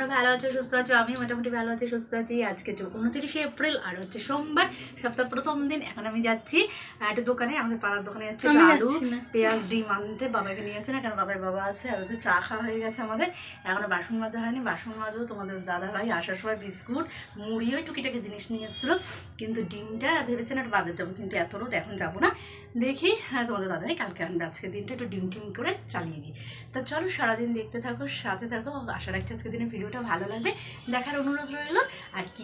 তোমরা ভালো আছো সুস্থ আছো? আমি মোটামুটি ভালো আছি সুস্থ আছি। আজকে উনত্রিশে এপ্রিল আর হচ্ছে সোমবার সপ্তাহ প্রথম দিন। এখন আমি যাচ্ছি একটা দোকানে আমাদের পাড়ার দোকানে যাচ্ছি আলু পেঁয়াজ ডিম আনতে। বাবাকে নিয়ে যাচ্ছে না কারণ বাবার বাবা আছে আর হচ্ছে চা খাওয়া হয়ে গেছে আমাদের। এখনও বাসন মাজা হয়নি। বাসন মাজো তোমাদের দাদা ভাই আসার সময় বিস্কুট মুড়ি ওই টুকিটাকি জিনিস নিয়ে এসেছিল। কিন্তু ডিমটা ভেবেছেন একটু বাজার যাব কিন্তু এত রোদ এখন যাব না। দেখি হ্যাঁ তোমাদের দাদা ভাই কালকে আনবে। আজকে দিনটা একটু ডিম টিম করে চালিয়ে দিই। তো চলো সারাদিন দেখতে থাকো সাথে থাকো। আশা রাখছি আজকে দিনের ভিডিওটা ভালো লাগবে, দেখার অনুরোধ রইল, আর কি।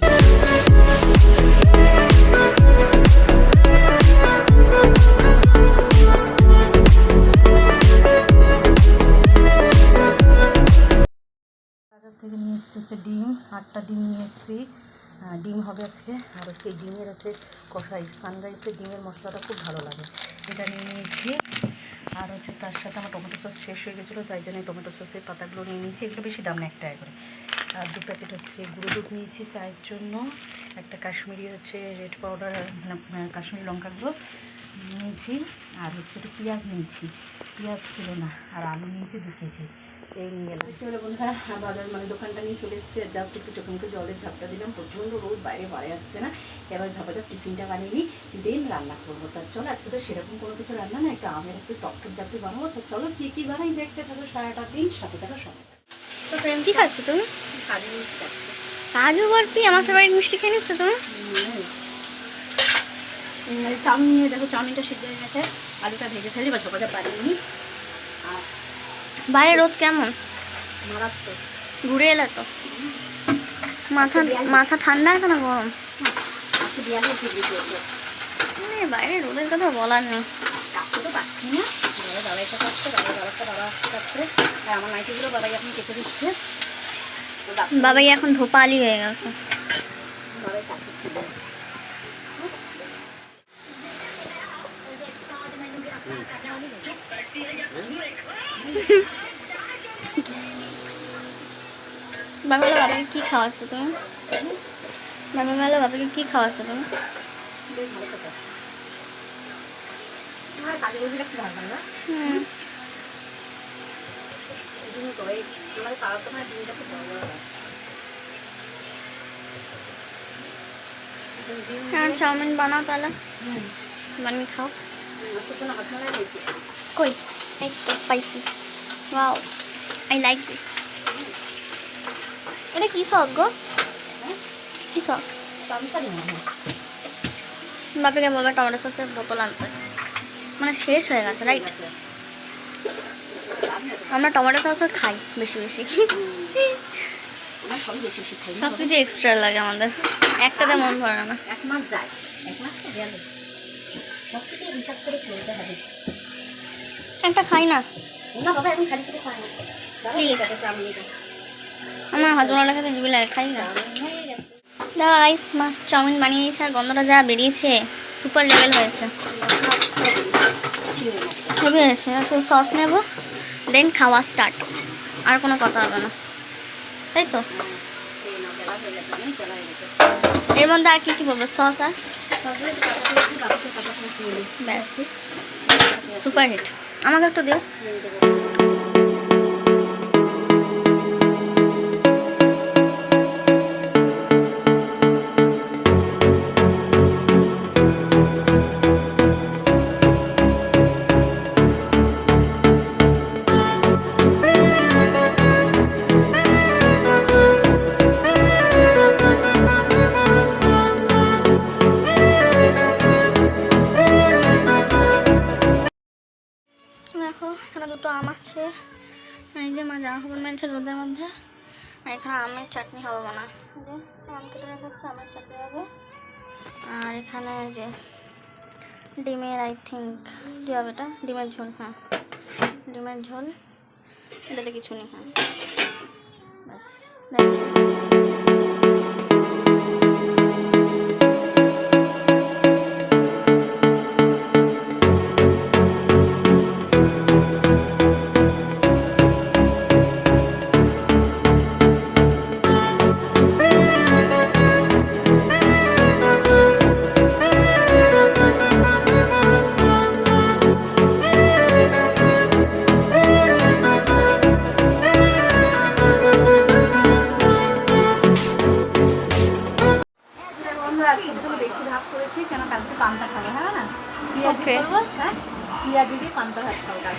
থেকে নিয়ে হচ্ছে ডিম, আটটা ডিম নিয়ে এসেছি। ডিম হবে আজকে, আর হচ্ছে ডিমের হচ্ছে কষাই সানরাইসের ডিমের মশলাটা খুব ভালো লাগে। এটা নিয়ে নিয়েছি আর হচ্ছে তার সাথে আমার টমেটো সস শেষ হয়ে গেছিল, তাই জন্য টমেটো সসের পাতাগুলো নিয়ে নিয়েছি। এগুলো বেশি দাম না, একটা করে। আর দু প্যাকেট হচ্ছে গুঁড়ো দুধ নিয়েছি চায়ের জন্য। একটা কাশ্মীরি হচ্ছে রেড পাউডার মানে কাশ্মীরি লঙ্কাগুলো নিয়েছি। আর হচ্ছে একটু পেঁয়াজ নিয়েছি। পেঁয়াজ ছিল না, আর আলু নিয়েছি দু কেজি। এই নিয়ে এলাম চলে বন্ধুরা বাজার মানে দোকানটা নিয়ে চলে এসেছি জাস্ট একটু জলের ঝাপটা দিলাম প্রচণ্ড রোদ বাইরে যাচ্ছে না। এবার ঝাপাঝাপ টিফিনটা বানিয়ে নিই দেন রান্না করব। তার চলো আজকে তো সেরকম কোনো কিছু রান্না না একটা আমের একটু টকটক জাতীয় বানাবো। তো চলো কী কী বানাই দেখতে থাকো সারাটা দিন সাথে থাকো সময় তো প্রেম কি খাচ্ছ তুমি? কাজে কাজু বরফি আমার ফেভারিট মিষ্টি খেয়ে নিচ্ছ তুমি? চাউমিন নিয়ে দেখো চাউমিনটা সিদ্ধ হয়ে গেছে আলুটা ভেজে ফেলি বা নিই। আর বাইরে রোদ কেমন? ঘুরে এলে তো। মাথা মাথা ঠান্ডা আছে না গরম? বাইরে রোদের কথা বলার নেই। তো পাচ্ছি না। বাবা বাবাইটা কাটছে বাবা বাবাটা বাবা আসতে আর আমার নাইটিগুলো বাবাই এখন কেটে দিচ্ছে। বাবাই এখন ধোপালি হয়ে গেছে। বাবাই। বাবা বলো বাবাকে কি খাওয়াচ্ছ তুমি? বাবা বলো বাবাকে কি খাওয়াচ্ছ তুমি? হয়। চাউমিন বানাও তাহলে। বানিয়ে খাও। কই? পাইছি। ওয়াও আই লাইক দিস এটা কি সস গো? কি সস বাপিকে বলবে টমেটো সসের বোতল আনতে। মানে শেষ হয়ে গেছে রাইট আমরা টমেটো সসও খাই, বেশি বেশি। সব কিছু এক্সট্রা লাগে আমাদের। একটাতে মন ভরে না। এক মাস যায় এক মাস তো গেল সব থেকে হিসাব করে চলতে হবে একটা খাই না। না বাবা এখন খালি। আমার হজমালা খেতে দিবি লাগে খাই না। দাদা গাইস মা চাউমিন বানিয়ে দিয়েছে আর গন্ধটা যা বেরিয়েছে সুপার লেভেল হয়েছে। হেভি হয়েছে শুধু সস নেব দেন খাওয়া স্টার্ট আর কোনো কথা হবে না। তাই তো। এর মধ্যে আর কি কি বলব? সস আর। ব্যাস। সুপার হিট আমাকে একটু দিও। আম আছে। এই যে মা, জামা কাপড় মেলছে রোদের মধ্যে। আর এখানে আমের চাটনি হবে হয়। যে, আম কেটে রেখেছে, আমের চাটনি হবে। আর এখানে যে ডিমের আই থিঙ্ক কী হবে এটা? ডিমের ঝোল হ্যাঁ। ডিমের ঝোল। এটাতে কিছু নেই হ্যাঁ। ব্যাস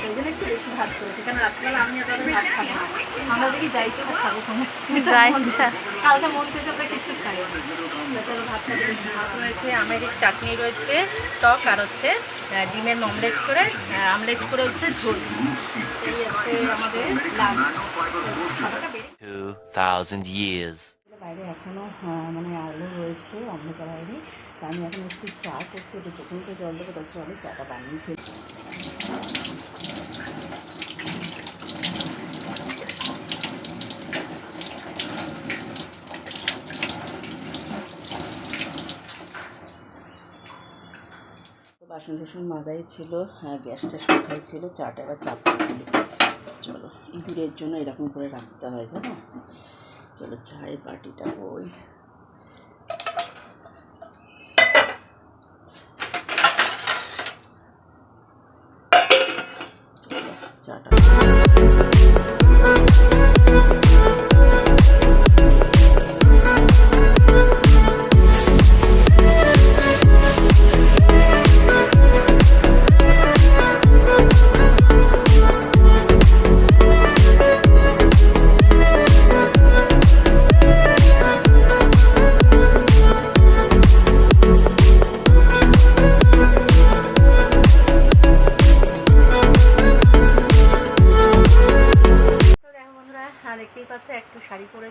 ভাত খাব কালকে ওই জন্য একটু বেশি ভাত করেছি কারণ রাত্রিবেলা আমি আর ভাত খাব না। আমরা দেখি যাই ইচ্ছা খাব কোনো যা ইচ্ছা। কালকে মন চেয়েছে আমরা কিচ্ছু খাই। চলো ভাত ভাত রয়েছে আমের চাটনি রয়েছে টক আর হচ্ছে ডিমের অমলেট করে আমলেট করে হচ্ছে ঝোল। আমাদের লাঞ্চ। খাবারটা বেড়ে 2,000 years. বাইরে এখনও মানে আলো রয়েছে অন্ধকার তা আমি এখন এসেছি, চা করতে, একটু চোখে তো জল দেবো তার চলে চাটা বানিয়ে ফেলি। বাসন টাসন মাজাই ছিল হ্যাঁ গ্যাসটা সাথাই ছিল, চাটা এবার চাপ চলো, ইঁদুরের জন্য এরকম করে রাখতে হয় জানো চলো, চায়ের বাটিটা ওই চাটা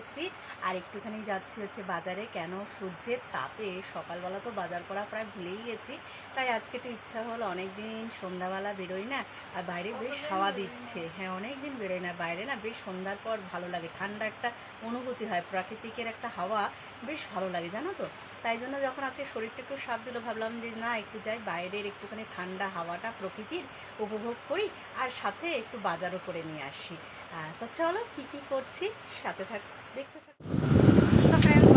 পরেছি আর একটুখানি যাচ্ছি হচ্ছে বাজারে। কেন সূর্যের তাপে? সকালবেলা তো বাজার করা প্রায় ভুলেই গেছি। তাই আজকে একটু ইচ্ছা হলো অনেক দিন সন্ধ্যাবেলা বেরোই না আর বাইরে বেশ হাওয়া দিচ্ছে। হ্যাঁ অনেক দিন বেরোই না। বাইরে না বেশ সন্ধ্যার পর ভালো লাগে। ঠান্ডা একটা অনুভূতি হয় প্রাকৃতিকের একটা হাওয়া বেশ ভালো লাগে জানো তো? তাই জন্য যখন আজকে শরীরটা একটু সাথ দিল ভাবলাম যে না একটু যাই বাইরের একটুখানি ঠান্ডা হাওয়াটা প্রকৃতির উপভোগ করি আর সাথে একটু বাজারও করে নিয়ে আসি। হ্যাঁ, তো চলো কি কি করছি সাথে থাক দেখতে থাক।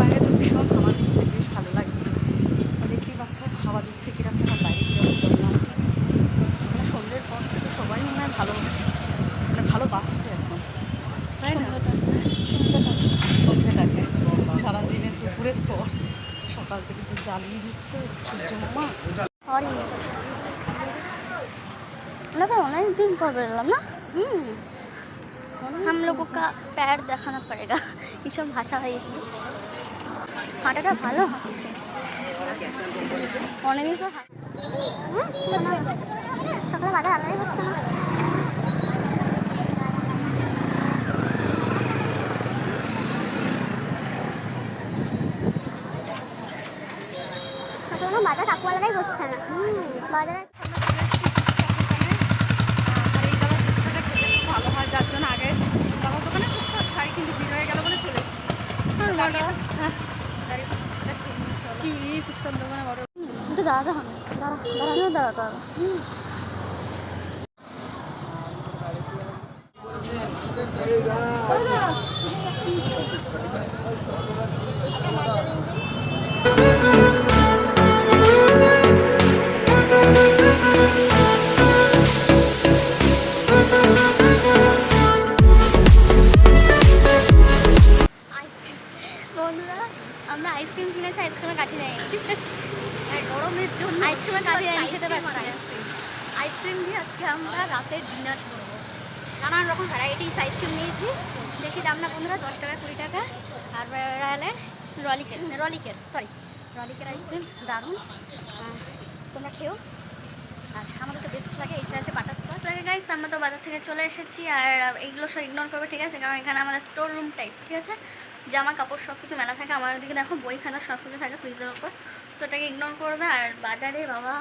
বাইরে তো ভীষণ হাওয়া দিচ্ছে বেশ ভালো লাগছে। দেখতেই পাচ্ছ খাওয়া দিচ্ছে কীরকম বাইরে কীরকম জন্মাটি মানে সন্ধ্যের পর থেকে সবাই মনে হয় ভালো মানে ভালো বাসছে এখন। তাই না? সন্ধ্যাটাকে সারাদিনে দুপুরের পর। সকাল থেকে তো জ্বালিয়ে দিচ্ছে সূর্য মামা সরি অনেক দিন পর বেরোলাম না? হুম। हम लोगों का पैर দেখানো पड़ेगा এইসব ভাষা হয় এসব হাঁটাটা ভালো হচ্ছে অনেকদিন পর হাঁটা- হুম, সকালে বাজার আলাদাই হচ্ছে না সকালে বাজার কাকু আলাদাই বসছে না বাজারে হবে শিও দাঁড়াতে হবে বেশি দাম না বন্ধুরা, দশ টাকা, কুড়ি টাকা। আর রয়্যালের রলিকের রলিকের সরি রলিকের আইসক্রিম, দারুণ। তোমরা খেও। আর আমাদের তো বেস্ট লাগে, এইটা হচ্ছে বাটার স্কচ গাইস আমরা তো বাজার থেকে চলে এসেছি, আর এইগুলো সব ইগনোর করবে, ঠিক আছে? কারণ এখানে আমাদের স্টোর রুম টাইপ ঠিক আছে? জামা কাপড় সব কিছু মেলা থাকে আমাদের দিকে দেখো বই খাতা সব কিছু থাকে ফ্রিজের ওপর তো এটাকে ইগনোর করবে, আর বাজারে বাবা,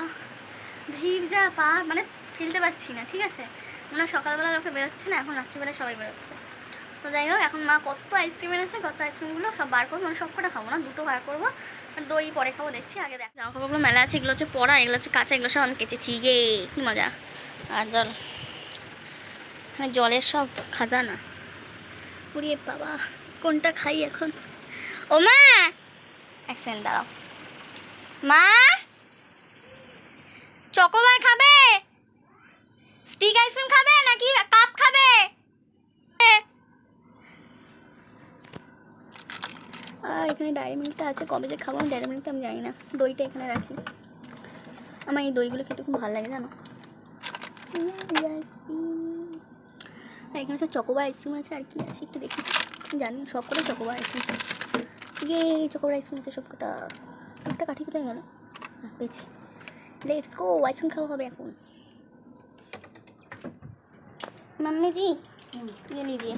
ভিড় যা, পা মানে ফেলতে পারছি না, ঠিক আছে? মানে সকালবেলা লোকে বেরোচ্ছে না, এখন রাত্রিবেলা সবাই বেরোচ্ছে। তো যাই হোক, এখন মা কত আইসক্রিম এনেছে, কত আইসক্রিমগুলো সব বার করব মানে সব কটা খাব না, দুটো বার করব। দই পরে খাব, দেখছি, আগে দেখ। জামা কাপড়গুলো মেলা আছে, এগুলো হচ্ছে পরা, এগুলো হচ্ছে কাঁচা, এগুলো সব আমি কেচেছি ইয়ে কি মজা। আর জল এখানে জলের সব খাজানা। উড়িয়ে বাবা, কোনটা খাই এখন? ও মা! এক সেকেন্ড, দাঁড়াও। মা! চকোবার খাবে? স্টিক আইসক্রিম খাবে নাকি কাপ খাবে? আর এখানে ডায়েরি মিল্কটা আছে কবে যে খাবো আমি ডায়েরি মিল্কটা আমি জানি না দইটা এখানে রাখি আমার এই দইগুলো খেতে খুব ভালো লাগে জানো এখানে হচ্ছে চকোবার আইসক্রিম আছে আর কি আছে একটু দেখি জানি সব কটা চকোবার আইসক্রিম ইয়ে চকোবার আইসক্রিম আছে সব কটা একটা কাঠি কোথায় গেল হ্যাঁ, পেয়েছি লেটস গো আইসক্রিম খাওয়া হবে এখন मम्मी जी ये लीजिए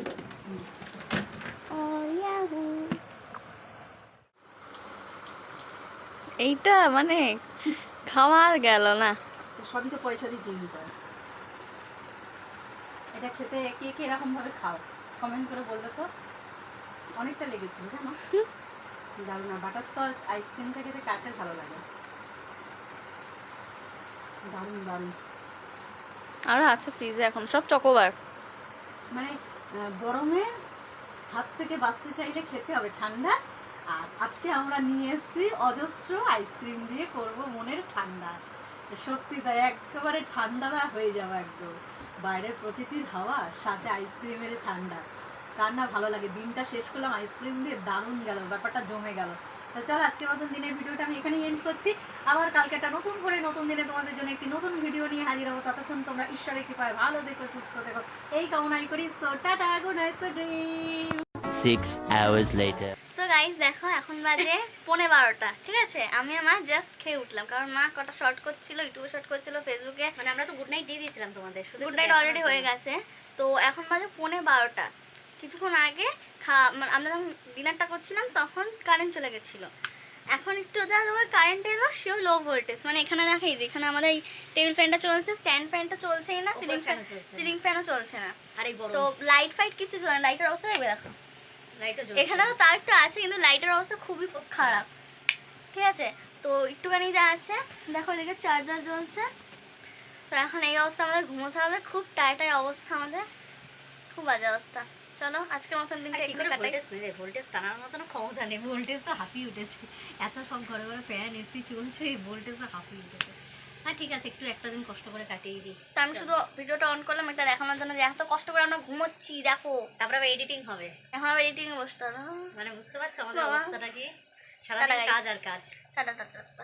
और याहू এইটা মানে খাওয়ার গেল না। সবই তো পয়সা দিয়ে কিনতে হয় এটা খেতে কে কে এরকম ভাবে খাও? কমেন্ট করে বলবে তো অনেকটা লেগেছিল জানো দারুণ না বাটারস্কচ আইসক্রিমটা খেতে কাটের ভালো লাগে? দারুণ দারুণ। আর আছে ফ্রিজে এখন সব চকোবার। মানে গরমে হাত থেকে বাঁচতে চাইলে খেতে হবে ঠান্ডা আর আজকে আমরা নিয়ে এসেছি অজস্র আইসক্রিম দিয়ে করব মনের ঠান্ডা। সত্যি তাই, একেবারে ঠান্ডা হয়ে যাবে একদম। বাইরে প্রকৃতির হাওয়া, সাথে আইসক্রিমের ঠান্ডা। কার না ভালো লাগে, দিনটা শেষ করলাম আইসক্রিম দিয়ে দারুণ গেল, ব্যাপারটা জমে গেল। তো চলো, আজকের মতন দিনের ভিডিওটা আমি এখানেই এন্ড করছি। আবার কালকে একটা নতুন করে নতুন দিনে তোমাদের জন্য একটি নতুন ভিডিও নিয়ে হাজির হব। ততক্ষণ তোমরা ঈশ্বরের কৃপায় ভালো দেখো সুস্থ দেখো এই কামনাই করি। So tata good night so dream Six hours later. So guys দেখো এখন বাজে পৌনে বারোটা ঠিক আছে? আমি মা জাস্ট খেয়ে উঠলাম কারণ মা কটা শর্ট করছিল ইউটিউবে শর্ট করছিল ফেসবুকে মানে আমরা তো গুড নাইট দিয়ে দিয়েছিলাম তোমাদের শুধু গুড নাইট অলরেডি হয়ে গেছে। তো এখন বাজে পৌনে বারোটা। কিছুক্ষণ আগে খা মানে আমরা যখন ডিনারটা করছিলাম তখন কারেন্ট চলে গেছিল। এখন একটু যা তোমার কারেন্ট এলো সেও লো ভোল্টেজ মানে এখানে দেখাই যে এখানে আমাদের এই টেবিল ফ্যানটা চলছে স্ট্যান্ড ফ্যানটা চলছেই না সিলিং ফ্যান সিলিং ফ্যানও চলছে না। তো লাইট ফাইট কিছু চলে না লাইটের অবস্থা দেখবে দেখো। লাইটও এখানে তো তার একটু আছে কিন্তু লাইটের অবস্থা খুবই খারাপ। ঠিক আছে? তো একটুখানি যা আছে দেখো এদিকে চার্জার জ্বলছে। তো এখন এই অবস্থা আমাদের ঘুমোতে হবে। খুব টাইটাই অবস্থা আমাদের। খুব বাজে অবস্থা। চলো আজকের মতন দিনটা কি একটু কাটাই। ভোল্টেজ টানার মতন ক্ষমতা নেই। ভোল্টেজ তো হাঁপিয়ে উঠেছে। এত সব ঘরে ঘরে ফ্যান এসি চলছে ভোল্টেজ তো হাঁপিয়ে উঠেছে। হ্যাঁ ঠিক আছে একটু একটা দিন কষ্ট করে কাটিয়ে দিই। তো আমি শুধু ভিডিওটা অন করলাম এটা দেখানোর জন্য যে এত কষ্ট করে আমরা ঘুমোচ্ছি দেখো। তারপরে আবার এডিটিং হবে। এখন আবার এডিটিং বসতে হবে। মানে বুঝতে পারছ আমাদের অবস্থাটা কি? টাটা কাজ আর কাজ। Tata tata tata.